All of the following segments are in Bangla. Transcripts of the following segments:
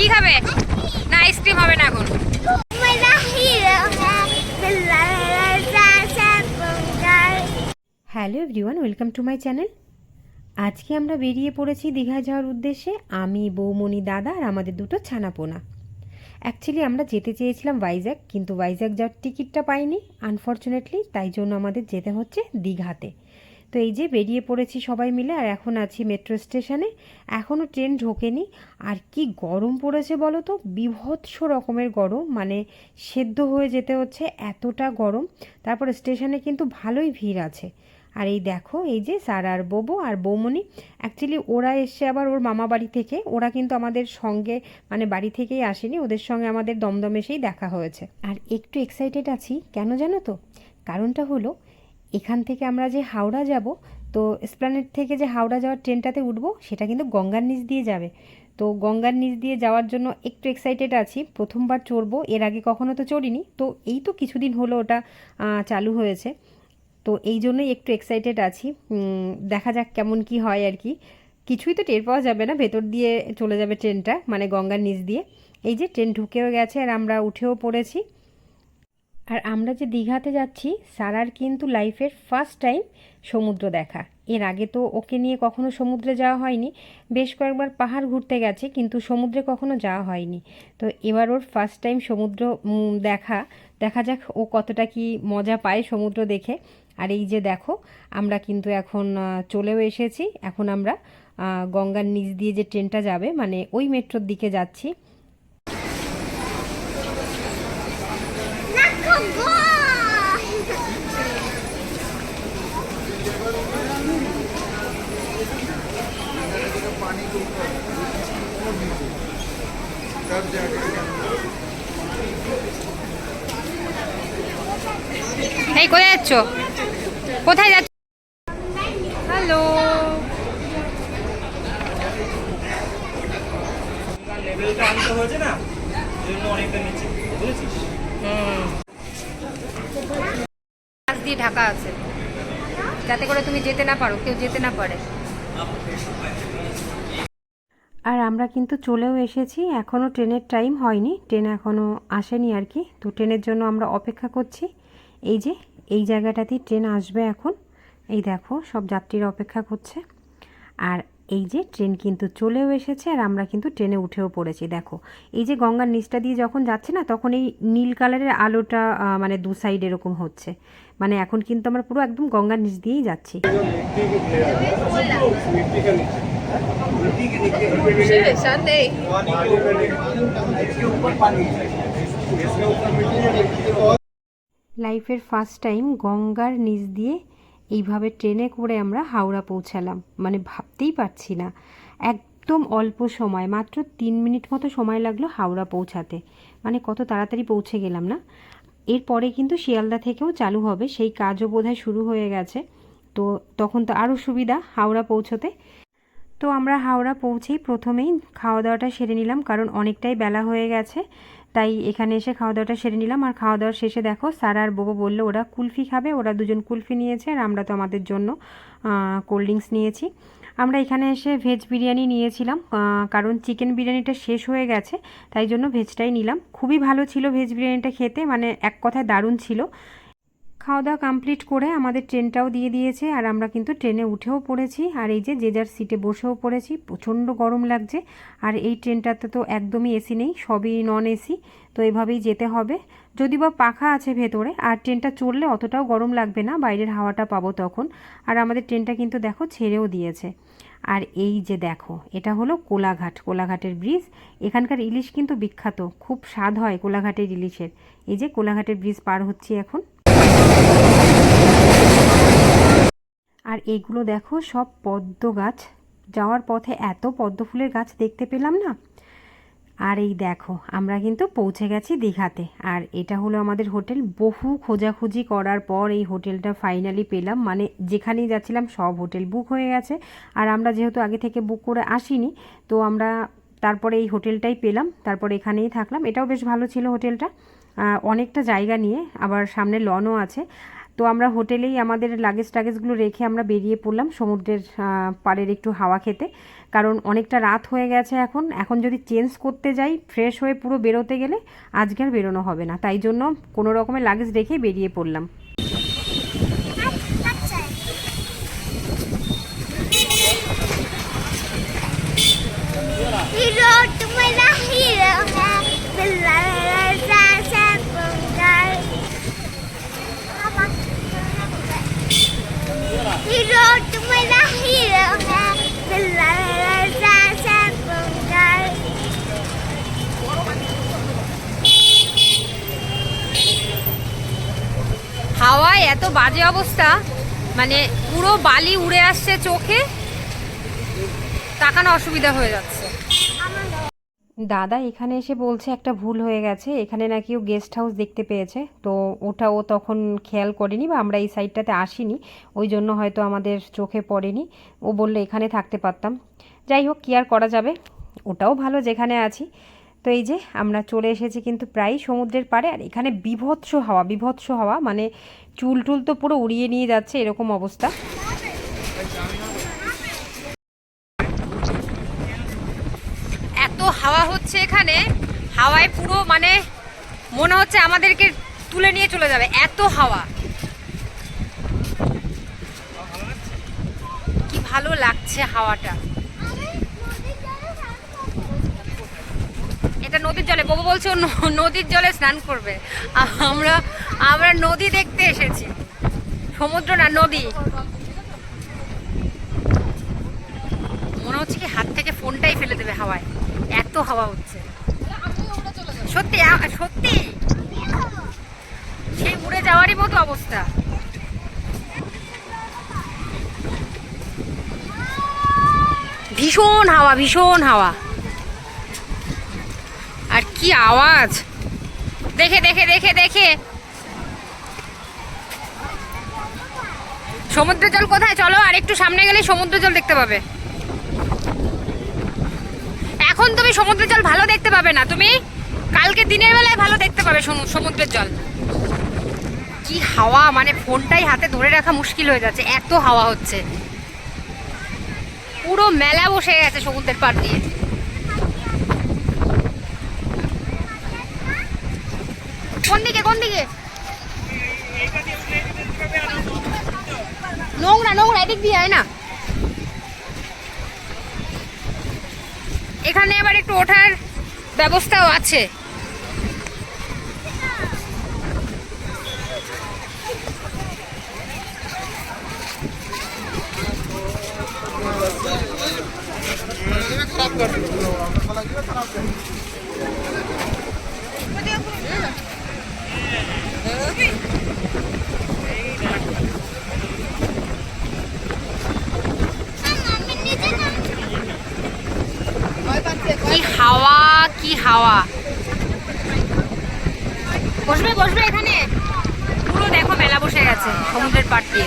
কি খাবে? না, আইসক্রিম হবে না এখন। Hello everyone, welcome to my channel. আজকে আমরা বেরিয়ে পড়েছি দীঘা যাওয়ার উদ্দেশ্যে। আমি, বৌমণি দাদা আর আমাদের দুটো ছানাপোনা। অ্যাকচুয়ালি আমরা যেতে চেয়েছিলাম ভাইজ্যাগ কিন্তু ভাইজ্যাক যাওয়ার টিকিটটা পাইনি আনফর্চুনেটলি তাই জন্য আমাদের যেতে হচ্ছে দীঘাতে। তো এই যে বেরিয়ে পড়েছি সবাই মিলে আর এখন আছি মেট্রো স্টেশনে। এখনও ট্রেন ঢোকেনি। আর কি গরম পড়েছে বলো তো? বিভৎস রকমের গরম। মানে সেদ্ধ হয়ে যেতে হচ্ছে এতটা গরম। তারপর স্টেশনে কিন্তু ভালোই ভিড় আছে। আর এই দেখো, এই যে সারা আর বোবো আর বৌমনি অ্যাকচুয়ালি ওরা এসছে আবার ওর মামা বাড়ি থেকে। ওরা কিন্তু আমাদের সঙ্গে মানে বাড়ি থেকেই আসেনি। ওদের সঙ্গে আমাদের দমদম এসেই দেখা হয়েছে। আর একটু এক্সাইটেড আছি। কেন জানো তো? কারণটা হলো এখান থেকে আমরা যে হাওড়া যাব, তো স্প্লানেট থেকে যে হাওড়া যাওয়ার ট্রেনটাতে উঠবো, সেটা কিন্তু গঙ্গার নিচ দিয়ে যাবে। তো গঙ্গার নিচ দিয়ে যাওয়ার জন্য একটু এক্সাইটেড আছি। প্রথমবার চড়বো, এর আগে কখনো তো চড়িনি। তো এই তো কিছুদিন হলো ওটা চালু হয়েছে। তো এই জন্যই একটু এক্সাইটেড আছি। দেখা যাক কেমন কি হয় আর কি। কিছুই তো টের পাওয়া যাবে না, ভেতর দিয়ে চলে যাবে ট্রেনটা মানে গঙ্গার নিচ দিয়ে। এই যে ট্রেন ঢুকেও গেছে, আর আমরা উঠেও পড়েছি। আর আমরা যে দীঘাতে যাচ্ছি, সারার কিন্তু লাইফের ফার্স্ট টাইম সমুদ্র দেখা। এর আগে তো ওকে নিয়ে কখনো সমুদ্রে যাওয়া হয়নি, বেশ কয়েকবার পাহাড় ঘুরতে গেছে, কিন্তু সমুদ্রে কখনো যাওয়া হয়নি। তো এবার ওর ফার্স্ট টাইম সমুদ্র দেখা দেখা যাক ও কতটা কি মজা পায় সমুদ্র দেখে। আর এই যে দেখো, আমরা কিন্তু এখন চলেও এসেছি। এখন আমরা গঙ্গার নিচ দিয়ে যে ট্রেনটা যাবে মানে ওই মেট্রোর দিকে যাচ্ছি। এই কোথায় যাচ্ছ? কোথায় যাচ্ছ? হ্যালো লেভেলটা আনতে হয়েছে না? অনেকটা নিচে। বুঝেছিস? দিয়ে ঢাকা আছে। যাতে করে তুমি যেতে না পারো, কেউ যেতে না পারে। আর আমরা কিন্তু চলেও এসেছি এখনও ট্রেনের টাইম হয়নি, ট্রেন এখনও আসেনি আর কি। তো ট্রেনের জন্য আমরা অপেক্ষা করছি। এই যে, এই জায়গাটাতেই ট্রেন আসবে এখন। এই দেখো, সব যাত্রীরা অপেক্ষা করছে। আর এই যে ট্রেন কিন্তু চলেও এসেছে আর আমরা কিন্তু ট্রেনে উঠেও পড়েছি, দেখো। এই যে গঙ্গার নিচটা দিয়ে যখন যাচ্ছে না, তখন এই নীল কালারের আলোটা মানে দু সাইড এরকম হচ্ছে। মানে এখন কিন্তু আমরা পুরো একদম গঙ্গার নিচ দিয়েই যাচ্ছি। লাইফের ফার্স্ট টাইম গঙ্গার নিচ দিয়ে এইভাবে ট্রেনে করে আমরা হাওড়া পৌঁছালাম। মানে ভাবতেই পারছি না। একদম অল্প সময়, মাত্র তিন মিনিট মতো সময় লাগল হাওড়া পৌঁছাতে। মানে কত তাড়াতাড়ি পৌঁছে গেলাম না? এরপরে কিন্তু শিয়ালদা থেকেও চালু হবে, সেই কাজও বোধহয় শুরু হয়ে গেছে। তো তখন তো আরও সুবিধা হাওড়া পৌঁছতে। তো আমরা হাওড়া পৌঁছেই প্রথমেই খাওয়া দাওয়াটা সেরে নিলাম, কারণ অনেকটাই বেলা হয়ে গেছে। তাই এখানে এসে খাওয়া দাওয়াটা সেরে নিলাম। আর খাওয়া দাওয়ার শেষে দেখো সারা আর বউ বলল, ওরা কুলফি খাবে, ওরা দুজন কুলফি নিয়েছে আর আমরা তো আমাদের জন্য কোল্ড ড্রিঙ্কস নিয়েছি। আমরা এখানে এসে ভেজ বিরিয়ানি নিয়েছিলাম কারণ চিকেন বিরিয়ানিটা শেষ হয়ে গেছে, তাই জন্য ভেজটাই নিলাম। খুবই ভালো ছিল ভেজ বিরিয়ানিটা খেতে মানে এক কথায় দারুণ ছিল। খাওয়া দাওয়া কমপ্লিট করে আমাদের ট্রেনটাও দিয়ে দিয়েছে আর আমরা কিন্তু ট্রেনে উঠেও পড়েছি। আর এই যে যে যার সিটে বসেও পড়েছি, প্রচণ্ড গরম লাগছে। আর এই ট্রেনটাতে তো একদমই এসি নেই, সবই নন এসি তো এভাবেই যেতে হবে। যদি বা পাখা আছে ভেতরে, আর ট্রেনটা চললে অতটাও গরম লাগবে না, বাইরের হাওয়াটা পাবো তখন। আর আমাদের ট্রেনটা কিন্তু দেখো ছেড়েও দিয়েছে। আর এই যে দেখো, এটা হলো কোলাঘাট, কোলাঘাটের ব্রিজ এখানকার ইলিশ কিন্তু বিখ্যাত, খুব স্বাদ হয় কোলাঘাটের ইলিশের। এই যে কোলাঘাটের ব্রিজ পার হচ্ছি এখন। আর এইগুলো দেখো, সব পদ্ম গাছ। যাওয়ার পথে এত পদ্ম ফুলের গাছ দেখতে পেলাম না? আর এই দেখো, আমরা কিন্তু পৌঁছে গেছি দীঘাতে। আর এটা হলো আমাদের হোটেল। বহু খোঁজাখুঁজি করার পর এই হোটেলটা ফাইনালি পেলাম। মানে যেখানেই যাচ্ছিলাম, সব হোটেল বুক হয়ে গেছে। আর আমরা যেহেতু আগে থেকে বুক করে আসিনি, তো আমরা তারপরে এই হোটেলটাই পেলাম। তারপরে এখানেই থাকলাম। এটাও বেশ ভালো ছিল হোটেলটা। অনেকটা জায়গা নিয়ে, আবার সামনে লনও আছে। তো আমরা হোটেলেই আমাদের লাগেজ টাগেজগুলো রেখে আমরা বেরিয়ে পড়লাম সমুদ্রের পাড়ের একটু হাওয়া খেতে। কারণ অনেকটা রাত হয়ে গেছে এখন। এখন যদি চেঞ্জ করতে যাই ফ্রেশ হয়ে পুরো বেরোতে গেলে আজকে আর বেরোনো হবে না। তাই জন্য কোনো রকমের লাগেজ রেখে বেরিয়ে পড়লাম। আচ্ছা হাওয়ায় এত বাজে অবস্থা মানে পুরো বালি উড়ে আসছে চোখে তাকানো অসুবিধা হয়ে যাচ্ছে। দাদা এখানে এসে বলছে একটা ভুল হয়ে গেছে, এখানে নাকি ও গেস্ট হাউস দেখতে পেয়েছে। তো ওটা ও তখন খেয়াল করেনি বা আমরা এই সাইডটাতে আসিনি, ওই জন্য হয়তো আমাদের চোখে পড়েনি। ও বলল, এখানে থাকতে পারতাম। যাই হোক, কী আর করা যাবে? ওটাও ভালো যেখানে আছি। তো এই যে, আমরা চলে এসেছি কিন্তু প্রায় সমুদ্রের পাড়ে, আর এখানে বিভৎস হাওয়া বিভৎস হাওয়া মানে চুল টুল তো পুরো উড়িয়ে নিয়ে যাচ্ছে এরকম অবস্থা। হচ্ছে এখানে। হাওয়ায় পুরো মানে মনে হচ্ছে আমাদেরকে তুলে নিয়ে চলে যাবে, এত হাওয়া। কি ভালো লাগছে হাওয়াটা। এটা নদীর জলে বাবু বলছে নদীর জলে স্নান করবে। আমরা আমরা নদী দেখতে এসেছি। সমুদ্র না নদী। মনে হচ্ছে কি হাত থেকে ফোনটাই ফেলে দেবে হাওয়ায়। এত হাওয়া হচ্ছে। সত্যি সত্যি? সেই উড়ে যাওয়ারই মতো অবস্থা। ভীষণ হাওয়া ভীষণ হাওয়া। আর কি আওয়াজ? দেখে দেখে দেখে দেখে। সমুদ্র জল কোথায়? চলো আর একটু সামনে গেলে সমুদ্র জল দেখতে পাবে। এখন তুমি সমুদ্রের জল ভালো দেখতে পাবে না। তুমি কালকে দিনের বেলায় ভালো দেখতে পাবে সমুদ্রের জল। কি হাওয়া মানে ফোনটাই হাতে ধরে রাখা মুশকিল হয়ে যাচ্ছে, এত হাওয়া হচ্ছে। পুরো মেলা বসে গেছে সমুদ্রের পাড় দিয়ে। কোন দিকে কোন দিকে? নোংরা নোংরা, এদিক দিয়ে আয় না। এখানে আবার একটু ওঠার ব্যবস্থাও আছে। কি হাওয়া কি হাওয়া। বসবে বসবে এখানে? পুরো দেখো মেলা বসে গেছে, সমুদ্রের পাড় দিয়ে।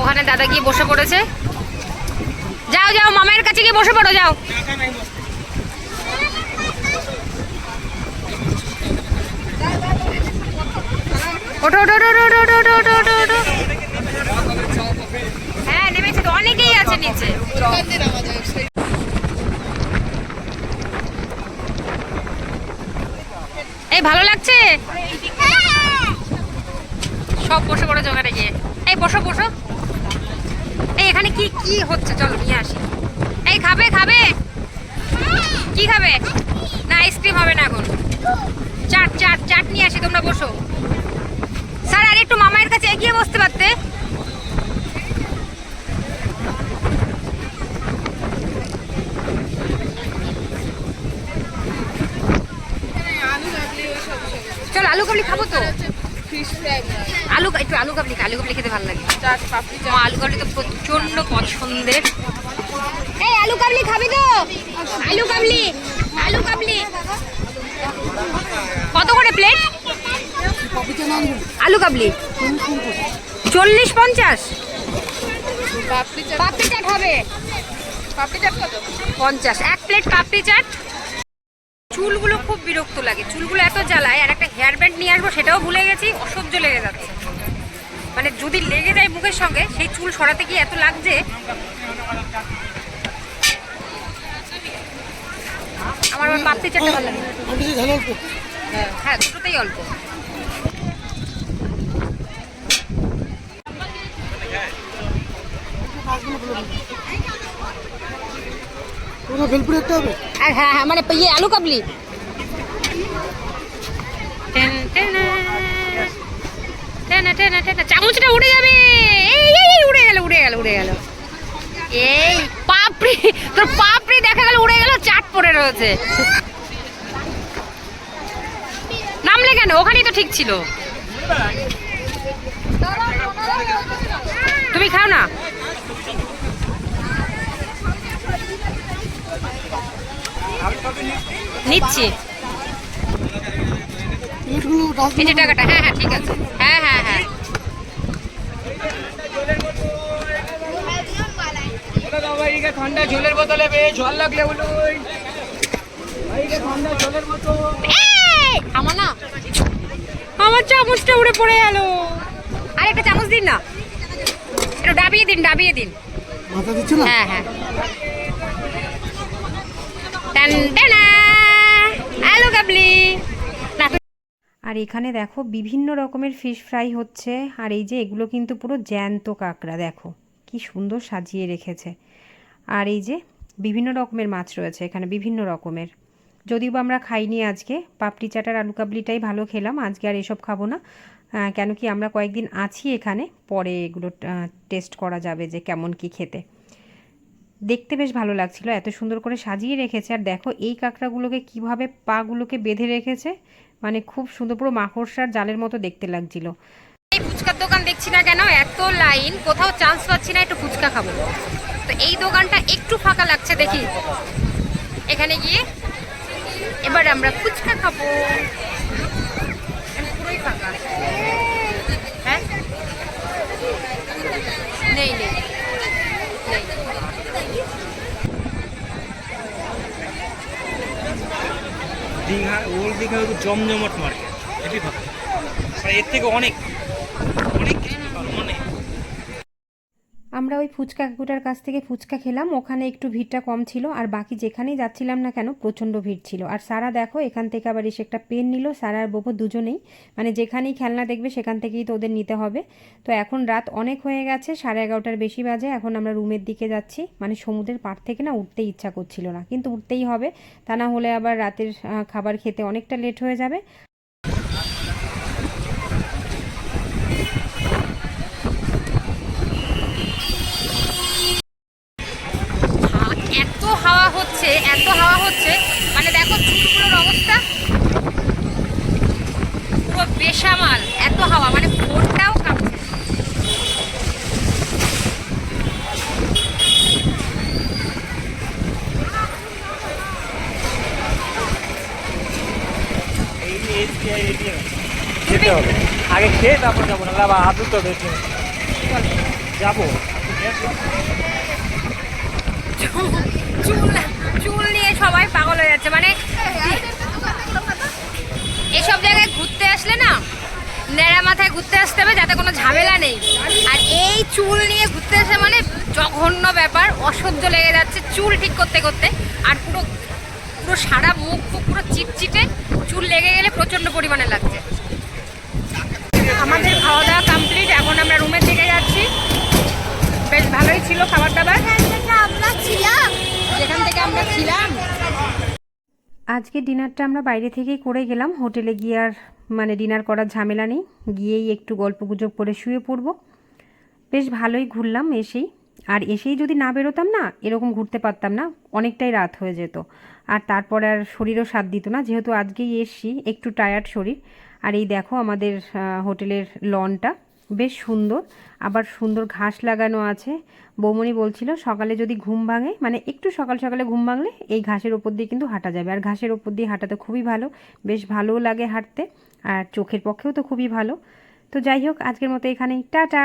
ওখানে দাদা গিয়ে বসে পড়েছে। যাও যাও, মামায়ের কাছে গিয়ে বসে পড়ো, যাও। ওঠো। হ্যাঁ নেমেছে তো, অনেকেই আছে নিচে। এই, ভালো লাগছে? সব বসে পড়ো জোগাড়ে গিয়ে। এই, বসো বসো। এই, এখানে কি কি হচ্ছে? চলো, নিয়ে আসি। এই, খাবে খাবে? কি খাবে? না, আইসক্রিম হবে না এখন। চাট চাট চাট নিয়ে আসি, তোমরা বসো। স্যার আর একটু মামায়ের কাছে এগিয়ে বসতে পারতে চল আলু কাবলি খাব তো? আলু একটু আলু কাবলি আলু কাবলি খেতে ভালো লাগে। আলু কাবলি তো প্রচণ্ড পছন্দের। এই আলু কাবলি খাবি তো? আলু কাবলি আলু কাবলি। কত করে প্লেট আলু কাবলি। চল্লিশ পঞ্চাশ? পাপড়ি চাট। হবে। পঞ্চাশ। এক প্লেট পাপড়ি চাট। চুলগুলো খুব বিরক্ত লাগে। চুলগুলো এত জ্বালায় আর একটা হেয়ার ব্যান্ড নিয়ে আসব সেটাও ভুলে গেছি অসহ্য লেগে যাচ্ছে। মানে যদি লেগে যায় মুখের সঙ্গে সেই চুল সরাতে গিয়ে এত লাগছে। আমার পাপড়ি চাটটা ভালো লাগে। হ্যাঁ দুটোতেই অল্প। ওটা ভেলপুরে একটা হবে? হ্যাঁ হ্যাঁ মানে ইয়ে আলু কাবলি। চামচটা উড়ে যাবে। এই, উড়ে গেল উড়ে গেল উড়ে গেল। এই পাপড়ি তোর পাপড়ি দেখা গেল উড়ে গেল চাট পড়ে রয়েছে। নামলে কেন? ওখানেই তো ঠিক ছিল। তুমি খাও না? নিচ্ছি। এই যে টাকাটা হ্যাঁ হ্যাঁ ঠিক আছে। হ্যাঁ হ্যাঁ হ্যাঁ। ঠান্ডা ঝোলের বোতলে বে জল লাগলে বলুন ঠান্ডা জলের বোতল আমার না আমার চামচটা উড়ে পড়ে গেল। আর একটা চামচ দিন না। একটু ডাবিয়ে দিন ডাবিয়ে দিন। হ্যাঁ হ্যাঁ। আলু কাবলি আর এখানে দেখো বিভিন্ন রকমের ফিশ ফ্রাই হচ্ছে আর এই যে এগুলো কিন্তু পুরো জ্যান্ত কাঁকড়া দেখো কি সুন্দর সাজিয়ে রেখেছে আর এই যে বিভিন্ন রকমের মাছ রয়েছে এখানে বিভিন্ন রকমের যদিও বা আমরা খাইনি আজকে পাপড়ি চাটার আলু কাবলিটাই ভালো খেলাম আজকে আর এসব খাব না কেন কি আমরা কয়েকদিন আছি এখানে পরে এগুলো টেস্ট করা যাবে যে কেমন কি খেতে দেখতে বেশ ভালো লাগছিল। এত সুন্দর করে সাজিয়ে রেখেছে। আর দেখো, এই কাঁকড়াগুলোকে কীভাবে পাগুলোকে বেঁধে রেখেছে। মানে খুব সুন্দর, পুরো মাকড়সার জালের মতো দেখতে লাগছিল। এই ফুচকার দোকান দেখছি না কেন? এত লাইন, কোথাও চান্স পাচ্ছি না, একটু ফুচকা খাব। তো এই দোকানটা একটু ফাঁকা লাগছে দেখি। এখানে গিয়ে এবার আমরা ফুচকা খাব। পুরোই ফাঁকা হ্যাঁ? নেই নেই। নেই। দীঘা ওল্ড দীঘা জমজমট মার্কেট এটি এর থেকে অনেক কিছু ভালো অনেক আমরা ওই ফুচকা কাকুটার কাছ থেকে ফুচকা খেলাম, ওখানে একটু ভিড়টা কম ছিল আর বাকি যেখানেই যাচ্ছিলাম না কেন প্রচণ্ড ভিড় ছিল। আর সারা দেখো, এখান থেকে আবার এসে একটা পেন নিল, সারা আর বোবো দুজনেই। মানে যেখানেই খেলনা দেখবে সেখান থেকেই তো ওদের নিতে হবে। তো এখন রাত অনেক হয়ে গেছে, সাড়ে এগারোটার বেশি বাজে, এখন আমরা রুমের দিকে যাচ্ছি। মানে সমুদ্রের পাড় থেকে না উঠতে ইচ্ছা করছিল না, কিন্তু উঠতেই হবে। তা না হলে আবার রাতের খাবার খেতে অনেকটা লেট হয়ে যাবে। এত হাওয়া হচ্ছে এত হাওয়া হচ্ছে। মানে দেখো চুলগুলোর অবস্থা। পুরো বেসামাল এত হাওয়া মানে ফোনটাও কাঁপছে। যেতে হবে। আগে খেয়ে তারপর যাব না হাত ধুতে হবে। এটিএম যাব চুল চুল নিয়ে সবাই পাগল হয়ে যাচ্ছে। মানে এসব জায়গায় ঘুরতে আসলে না নেড়া মাথায় ঘুরতে আসতে হবে, যাতে কোনো ঝামেলা নেই। আর এই চুল নিয়ে ঘুরতে আসে মানে জঘন্য ব্যাপার, অসহ্য লেগে যাচ্ছে চুল ঠিক করতে করতে। আর পুরো পুরো সারা মুখ পুরো চিটচিটে, চুল লেগে গেলে প্রচণ্ড পরিমাণে লাগছে। আমাদের খাওয়া দাওয়া কমপ্লিট এখন আমরা রুমের দিকে যাচ্ছি। বেশ ভালোই ছিল খাবার দাবার আমরা ছিলাম যেখান থেকে আমরা ছিলাম। আজকে ডিনারটা আমরা বাইরে থেকেই করে গেলাম। হোটেলে গিয়ে আর মানে ডিনার করার ঝামেলা নেই। গিয়েই একটু গল্প গুজব করে শুয়ে পড়ব। বেশ ভালোই ঘুরলাম এসেই। আর এসেই যদি না বেরোতাম না, এরকম ঘুরতে পারতাম না। অনেকটাই রাত হয়ে যেত। আর তারপরে আর শরীরও সাথ দিত না। যেহেতু আজকেই এসছি, একটু টায়ার্ড শরীর। আর এই দেখো আমাদের হোটেলের লনটা বেশ সুন্দর। আবার সুন্দর ঘাস লাগানো আছে। বৌমনি বলছিল, সকালে যদি ঘুম ভাঙে মানে একটু সকাল সকালে ঘুম ভাঙলে এই ঘাসের ওপর দিয়ে কিন্তু হাঁটা যাবে। আর ঘাসের ওপর দিয়ে হাঁটা তো খুবই ভালো, বেশ ভালোও লাগে হাঁটতে, আর চোখের পক্ষেও তো খুবই ভালো। তো যাই হোক, আজকের মতো এখানেই। টাটা!